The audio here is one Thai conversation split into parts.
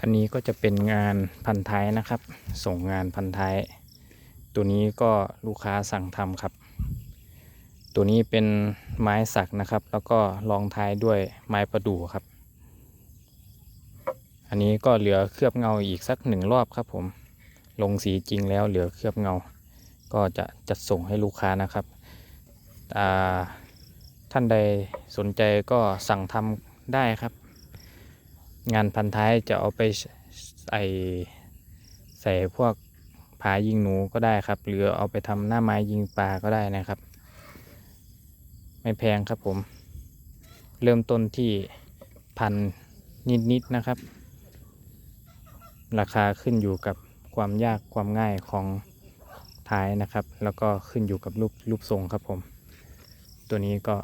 อันนี้ก็จะเป็นงานพันท้ายนะครับ ส่งงานพันท้าย ตัวนี้ก็ลูกค้าสั่งทำครับ ตัวนี้เป็นไม้สักนะครับ แล้วก็รองท้ายด้วยไม้ประดู่ครับ อันนี้ก็เหลือเคลือบเงาอีกสักหนึ่งรอบครับผม ลงสีจริงแล้วเหลือเคลือบเงา ก็จะจัดส่งให้ลูกค้านะครับ ท่านใดสนใจก็สั่งทำได้ครับ งานพันท้ายจะเอาไปใส่ใส่พวกผายิงหนูก็ได้ครับ หรือเอาไปทำหน้าไม้ยิงปลาก็ได้นะครับ ไม่แพงครับผม เริ่มต้นที่พันนิดๆนะครับ ราคาขึ้นอยู่กับความยากความง่ายของท้ายนะครับ แล้วก็ขึ้นอยู่กับรูปรูปทรงครับผม ตัวนี้ก็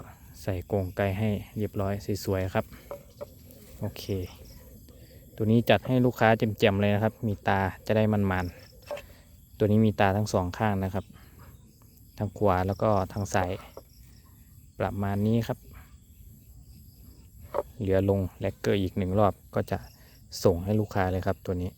ใส่กรงไกให้เรียบร้อยสวยๆครับ โอเค ตัวนี้จัดให้ลูกค้าเจ็มๆเลยนะครับ มีตาจะได้มันๆ ตัวนี้มีตาทั้งสองข้างนะครับ ทางขวาแล้วก็ทางซ้าย ประมาณนี้ครับ เหลือลงแลกเกอร์อีกหนึ่งรอบก็จะส่งให้ลูกค้าเลยครับตัวนี้